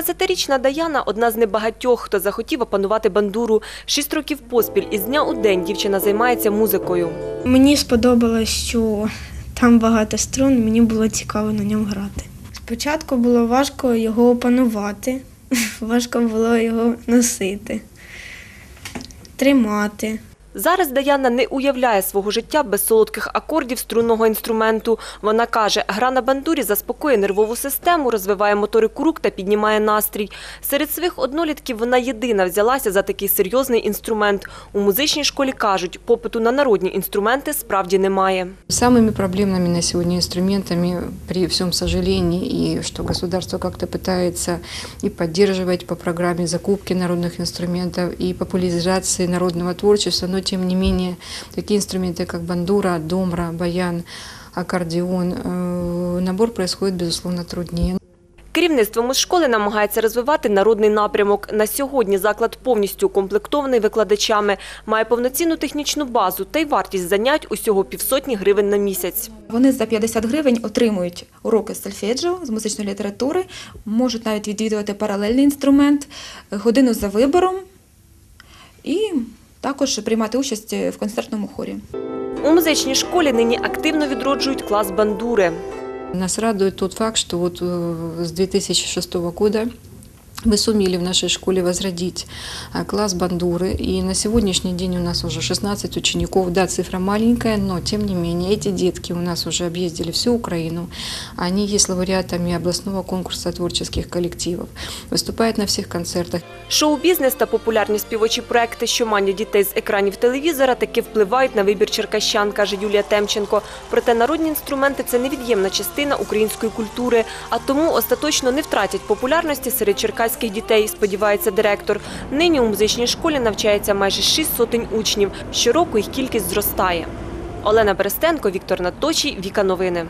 15-річна Даяна – одна з небагатьох, хто захотів опанувати бандуру. Шість років поспіль із дня у день дівчина займається музикою. Мені сподобалось, що там багато струн, мені було цікаво на ньому грати. Спочатку було важко його опанувати, важко було його носити, тримати. Зараз Даяна не уявляє свого життя без солодких акордів струнного інструменту. Вона каже, гра на бандурі заспокоює нервову систему, розвиває моторику рук та піднімає настрій. Серед своїх однолітків вона єдина взялася за такий серйозний інструмент. У музичній школі кажуть, попиту на народні інструменти справді немає. Самыми проблемными на сегодня инструментами, при всем сожалении, и что государство как-то пытается и поддерживать по программе закупки народных инструментов и популяризации народного творчества, но тем не менее такие инструменты, как бандура, домра, баян, аккордеон, э, набор происходит, безусловно, труднее. Керівництво музшколи намагається розвивати народний напрямок. На сьогодні заклад повністю укомплектований викладачами, має повноцінну технічну базу та й вартість занять усього півсотні гривень на місяць. Вони за 50 гривень отримують уроки з сольфеджіо, з музичної літератури, можуть навіть відвідувати паралельний інструмент, годину за вибором і також приймати участь в концертному хорі. У музичній школі нині активно відроджують клас бандури. Нас радует тот факт, что вот с 2006 года мы сумели в нашей школе возродить а, класс бандуры. И на сегодняшний день у нас уже 16 учеников. Да, цифра маленькая, но тем не менее эти детки у нас уже объездили всю Украину. Они есть лауреатами областного конкурса творческих коллективов. Выступают на всех концертах. Шоу-бізнес та популярні співочі проекти, що манять дітей з екранів телевізора, таки впливають на вибір черкащан, каже Юлія Темченко. Проте народні інструменти це невід'ємна частина української культури, а тому остаточно не втратять популярності серед черкаських дітей, сподівається директор. Нині у музичній школі навчається майже шість сотень учнів. Щороку їх кількість зростає. Олена Берестенко, Віктор Наточій, Віка Новини.